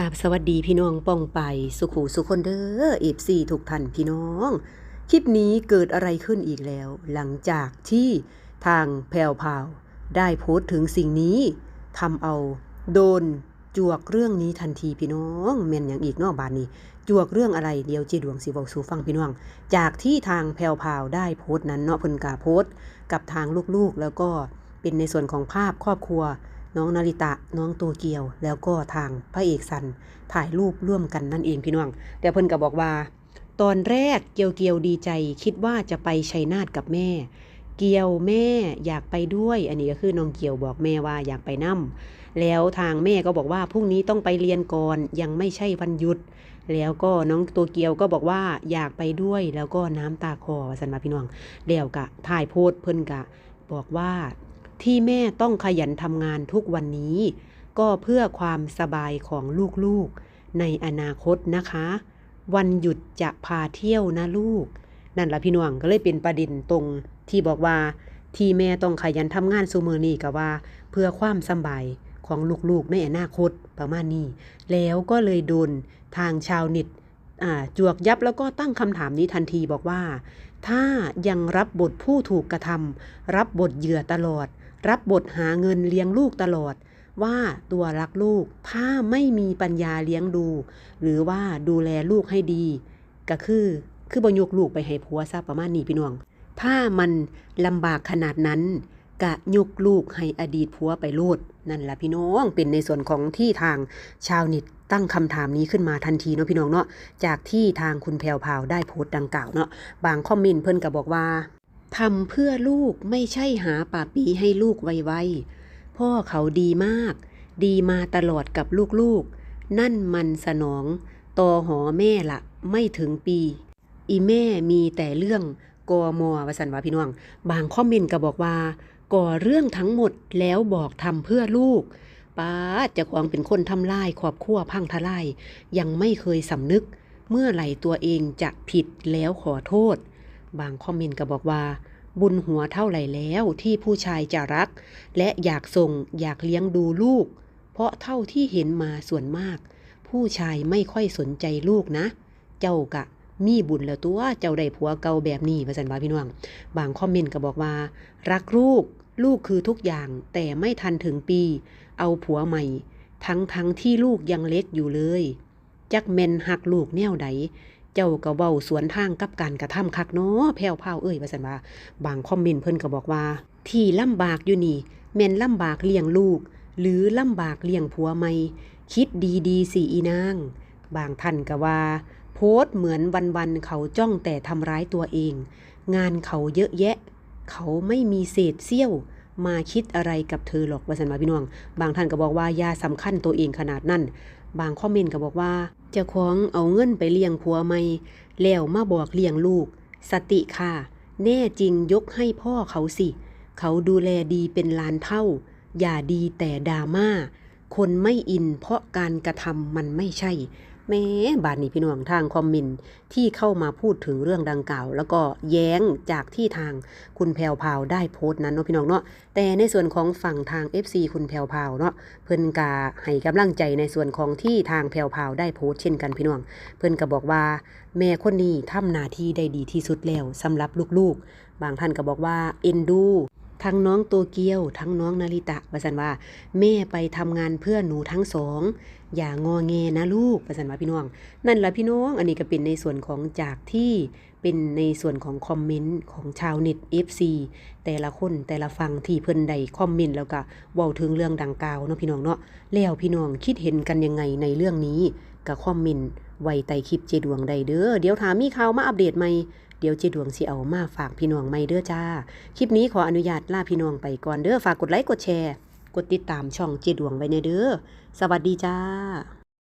กาบสวัสดีพี่น้องป้องไปสุขูสุคนเด้อเอฟซีทุกท่านพี่น้อง คลิปนี้เกิดอะไรขึ้นอีกแล้ว หลังจากที่ทางแพรวพาวได้โพสต์ถึงสิ่งนี้ทำเอาโดนจวกเรื่องนี้ทันทีพี่น้องแม่นอย่างอีกนอกบานนี้ จวกเรื่องอะไรเดียวเจดวงสิบอกสู่ฟังพี่น้อง จากที่ทางแพรวพาวได้โพสต์นั้นเนาะเพิ่นกาโพสต์ กับทางลูกๆแล้วก็เป็นในส่วนของภาพครอบครัว น้องนาริตะ น้องตัวเกียว แล้วก็ทางพระเอกสันถ่ายรูปร่วมกันนั่นเองพี่น้อง แต่เพิ่นก็บอกว่า ตอนแรกเกียวเกียวดีใจ คิดว่าจะไปชัยนาทกับแม่ เกียวแม่อยากไปด้วย อันนี้ก็คือน้องเกียวบอกแม่ว่าอยากไปนั่มแล้วทางแม่ก็บอกว่าพรุ่งนี้ต้องไปเรียนก่อนยังไม่ใช่วันหยุด แล้วก็น้องตัวเกียวก็บอกว่าอยากไปด้วยแล้วก็น้ำตาคอสันมาพี่น้องแล้วกะถ่ายโพสเพิ่นกะ บอกว่า ที่แม่ต้องขยันทำงานทุกวันนี้ ก็เพื่อความสบายของลูกๆ ในอนาคตนะคะ วันหยุดจะพาเที่ยวนะลูก นั่นละพี่น้องก็เลยเป็นประเด็นตรงที่บอกว่าที่แม่ต้องขยันทำงานซูมือนี่ก็ว่า เพื่อความสบายของลูกๆ ในอนาคตประมาณนี้ แล้วก็เลยโดนทางชาวเน็ตจวกยับแล้วก็ตั้งคำถามนี้ทันทีบอกว่า ถ้ายังรับบทผู้ถูกกระทำรับบทเหยื่อตลอด รับบทหาเงินเลี้ยงลูกตลอด ว่าตัวรักลูกถ้าไม่มีปัญญาเลี้ยงดู หรือว่าดูแลลูกให้ดี ก็คือคือบยกลูกไปให้ผัวซะประมาณนี้พี่น้อง ถ้ามันลำบากขนาดนั้นกะยกลูกให้อดีตผัวไปโลดนั่นแหละพี่น้องเป็นในส่วนของที่ทางชาวเน็ตตั้งคำถามนี้ขึ้นมาทันทีเนาะพี่น้องเนาะจากที่ทางคุณแพรวพาวได้โพสต์ดังกล่าวเนาะบางคอมเมนต์เพิ่นก็บอกว่า ทำเพื่อลูกไม่ใช่หาป่าปีให้ลูกไวๆ พ่อเขาดีมาก ดีมาตลอดกับลูกๆ นั่นมันสนอง ตอหอแม่ละไม่ถึงปี อีแม่มีแต่เรื่องกอมอวสันวาพี่น้อง บางคอมเมนต์ก็บอกว่า ก่อเรื่องทั้งหมดแล้วบอกทำเพื่อลูกป้าจะควงเป็นคนทำลายครอบครัวพังทลาย ยังไม่เคยสำนึก เมื่อไหร่ตัวเองจะผิดแล้วขอโทษ บางคอมเมนต์ก็บอกว่า บุญหัวเท่าไหร่แล้วที่ผู้ชายจะรัก และอยากส่งอยากเลี้ยงดูลูก เพราะเท่าที่เห็นมาส่วนมาก ผู้ชายไม่ค่อยสนใจลูกนะ เจ้ากะมีบุญแล้วตัวเจ้าได้ผัวเก่าแบบนี้ว่าสันว่าพี่น้องบางคอมเมนต์ก็บอกว่า รักลูก ลูกคือทุกอย่างแต่ไม่ทันถึงปี เอาผัวใหม่ ทั้งทั้งที่ลูกยังเล็กอยู่เลย จักแมนหักลูกแนวใด เจ้าก็เว้าสวนทางกับการกระทำคักเนาะแผ่วพราวเอ้ยว่าสันว่า บางคอมเมนต์เพิ่นก็บอกว่า ที่ลำบากอยู่นี่แม่นลำบากเลี้ยงลูก หรือลำบากเลี้ยงผัวใหม่คิดดีๆสิอีนางบางท่านก็ว่า โพสต์เหมือนวันๆเขาจ้องแต่ทำร้ายตัวเอง งานเขาเยอะแยะ เขาไม่มีเศษเสี้ยว มาคิดอะไรกับเธอหรอกว่าสันว่าพี่น้อง บางท่านก็บอกว่ายาสำคัญตัวเองขนาดนั้น บางคอมเมนต์ก็บอกว่าเจ้าของเอาเงินไปเลี้ยงผัวใหม่แล้วมาบอกเลี้ยงลูก สติค่ะ แน่จริงยกให้พ่อเขาสิ เขาดูแลดีเป็นล้านเท่า อย่าดีแต่ดราม่าคนไม่อินเพราะการกระทำมันไม่ใช่ แม้บาดนี้พี่น้องทางคอมเมนที่เข้ามาพูดถึงเรื่องดังกล่าว แล้วก็แย้งจากที่ทางคุณแพวพาวได้โพสต์นั้นเนาะพี่น้องเนาะแต่ในส่วนของฝั่งทาง FC คุณแพวพาวเนาะเพิ่นกาให้กำลังใจในส่วนของที่ทางแพวพาวได้โพสต์เช่นกันพี่น้อง เพิ่นก็บอกว่า แม่คนนี้ทำหน้าที่ได้ดีที่สุดแล้วสำหรับลูกๆ บางท่านก็บอกว่าเอ็นดู ทั้งน้องโตเกียว ทั้งน้องนาริตะประสันว่า แม่ไปทำงานเพื่อหนูทั้งสอง อย่างงอแงนะลูกประสันว่าพี่น้อง นั่นแหละพี่น้อง อันนี้ก็เป็นในส่วนของจากที่เป็นในส่วนของคอมเมนต์ของชาวเน็ต FC แต่ละคนแต่ละฟังที่เพิ่นได้คอมเมนต์แล้วก็เว้าถึงเรื่องดังกล่าวเนาะพี่น้องเนาะแล้วพี่น้องคิดเห็นกันยังไงในเรื่องนี้ก็คอมเมนต์ไว้ใต้คลิปเจดวงใดเด้อเดี๋ยวถามมีข่าวมาอัปเดตใหม่ ดี๋ยวเจดวงสิเอามาฝากพี่น้องไม่เด้อจ้า คลิปนี้ขออนุญาตลาพี่น้องไปก่อนเด้อฝากกดไลค์กดแชร์ กดติดตามช่องเจดวงไว้ในเด้อ สวัสดีจ้า